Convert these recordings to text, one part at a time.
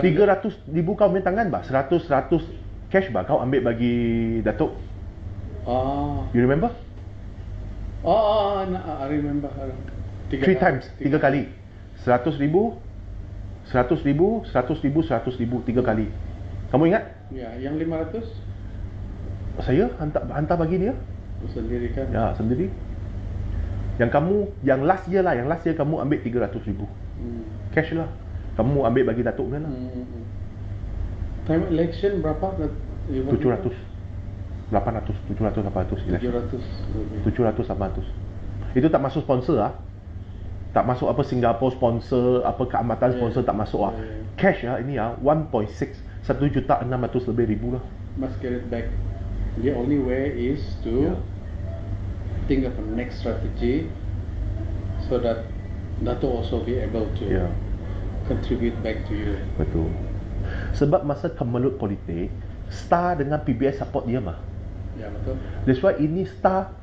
300 ribu kau main tangan bah 100 100 cash bah kau ambil bagi Datuk. Oh. you remember? Oh, oh, oh no, I remember. Tiga three times tiga kali. 100 ribu 100 ribu 100 ribu 100 ribu tiga kali. Kamu ingat? Ya, yang 500 saya hantar hantar bagi dia. Sendiri kan? ya sendiri. Yang kamu yang last year lah yang last year kamu ambil 300 ribu. Hmm. cash lah kamu ambil bagi Datuk kan lah Hmm. Time election berapa? You want 700 800 700 800 election. 700 lebih. 700 800 itu tak masuk sponsor ah tak masuk apa Singapore sponsor apa keamatan Yeah. sponsor tak masuk ah Yeah. cash ah ini ah 1.6 1 juta 600 lebih ribu lah Must get it back. The only way is to Yeah. think of a next strategy so that Dato also be able to ya contribute back to you. betul sebab masa kemelut politik Star dengan PBS support dia mah Ya betul. That's why ini star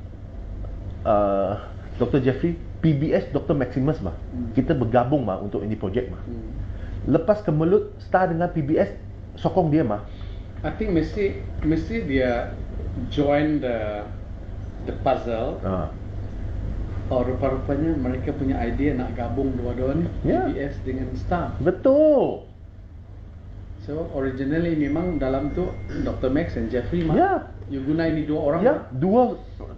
uh, Dr. Jeffrey PBS Dr. Maximus mah. Hmm. Kita bergabung mah untuk ini projek mah. Hmm. Lepas kemelut star dengan PBS sokong dia mah. I think mesti mesti dia join the the puzzle. Ha. Oh rupa-rupanya mereka punya idea nak gabung dua-dua ni Ya. PBS dengan Star. Betul. So originally memang dalam tu Dr. Max and Jeffrey mah. Ya. You guna ini dua orang Ya, mah. dua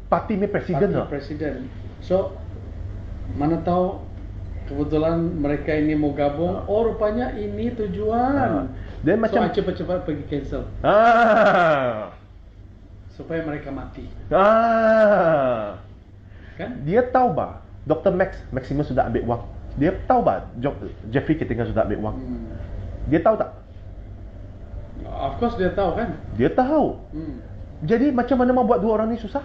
parti me presiden Parti lah. presiden. So mana tahu kebetulan mereka ini mau gabung. Oh rupanya ini tujuan. Dia so macam I cepat-cepat pergi cancel ah. supaya mereka mati. Ah. Kan? Dia tahu bah Dr. Max Maximus sudah ambil wang. Dia tahu bah Jo- Jeffrey Ketinggal sudah ambil wang. Hmm. Dia tahu tak? Of course dia tahu kan? Dia tahu. Hmm. Jadi macam mana mau buat dua orang ni susah?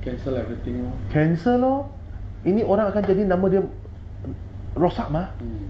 Cancel everything lah. Cancel loh. Ini orang akan jadi nama dia rosak mah. Hmm.